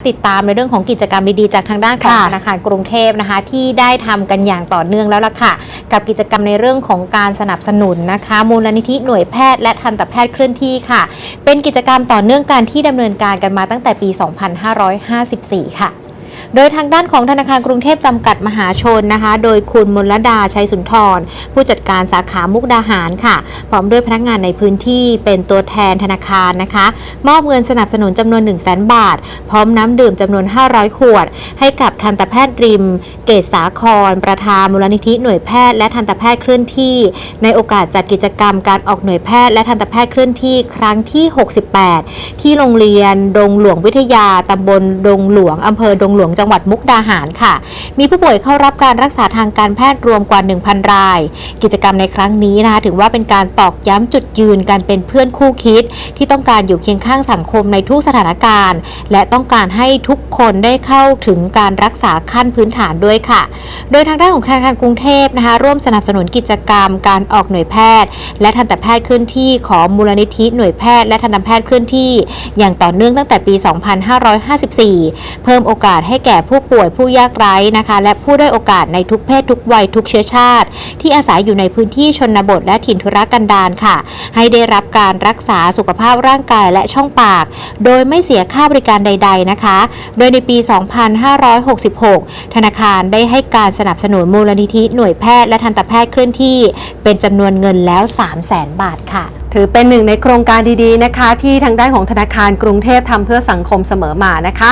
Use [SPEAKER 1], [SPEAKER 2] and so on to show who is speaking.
[SPEAKER 1] ติดตามในเรื่องของกิจกรรมดีๆจากทางด้านของ
[SPEAKER 2] ค่ะ
[SPEAKER 1] ธนาคารกรุงเทพนะคะที่ได้ทำกันอย่างต่อเนื่องแล้วล่ะค่ะ กับกิจกรรมในเรื่องของการสนับสนุนนะคะ มูลนิธิหน่วยแพทย์และทันตแพทย์เคลื่อนที่ค่ะ เป็นกิจกรรมต่อเนื่องการที่ดำเนินการกันมาตั้งแต่ปี 2554 ค่ะ โดยทางด้านของธนาคารกรุงเทพจำกัดมหาชนนะคะ โดยคุณมลดาชัยสุนทร ผู้จัดการสาขามุกดาหารค่ะ พร้อมด้วยพนักงานในพื้นที่เป็นตัวแทนธนาคารนะคะ มอบเงินสนับสนุนจำนวน 1 0 0 0 0แบาท พร้อมน้ำดื่มจำนวน 500 ขวด ให้กับทันตแพทย์ริม เกษสาคร ประธานมูลนิธิหน่วยแพทย์และทันตแพทย์เคลื่อนที่ ในโอกาสจัดกิจกรรมการออกหน่วยแพทย์และทันตแพทย์เคลื่อนที่ครั้งที่ 68 ที่โรงเรียนดงหลวงวิทยาตำบลดงหลวงอำเภอดงหลวงจังหวัดมุกดาหารค่ะ มีผู้ป่วยเข้ารับการรักษาทางการแพทย์รวมกว่า 1,000 ราย กิจกรรมในครั้งนี้นะคะถือว่าเป็นการตอกย้ำจุดยืนการเป็นเพื่อนคู่คิด ที่ต้องการอยู่เคียงข้างสังคมในทุกสถานการณ์ และต้องการให้ทุกคนได้เข้าถึงการรักษาขั้นพื้นฐานด้วยค่ะ โดยทางด้านของธนาคารกรุงเทพนะคะร่วมสนับสนุนกิจกรรม การออกหน่วยแพทย์ และทันตแพทย์เคลื่อนที่ของมูลนิธิหน่วยแพทย์ และทันตแพทย์เคลื่อนที่ อย่างต่อเนื่องตั้งแต่ปี 2554 เพิ่มโอกาสให้แก่ผู้ป่วยผู้ยากไร้นะคะ และผู้ได้อยโอกาสในทุกเพศทุกวัยทุกเชื้อชาติ ที่อาศัยอยู่ในพื้นที่ชนบทและถิ่นทุรกันดารค่ะ ให้ได้รับการรักษาสุขภาพร่างกายและช่องปาก โดยไม่เสียค่าบริการใด ๆนะคะ โดยในปี 2566 ธนาคารได้ให้การสนับสนุนมูลนิธิหน่วยแพทย์และทันตแพทย์เคลื่อนที่ เป็นจำนวนเงินแล้ว 3 0 0แสนบาทค่ะ
[SPEAKER 2] ถือเป็นหนึ่งในโครงการดีๆนะคะ ที่ทางด้านของธนาคารกรุงเทพทำเพื่อสังคมเสมอมานะคะ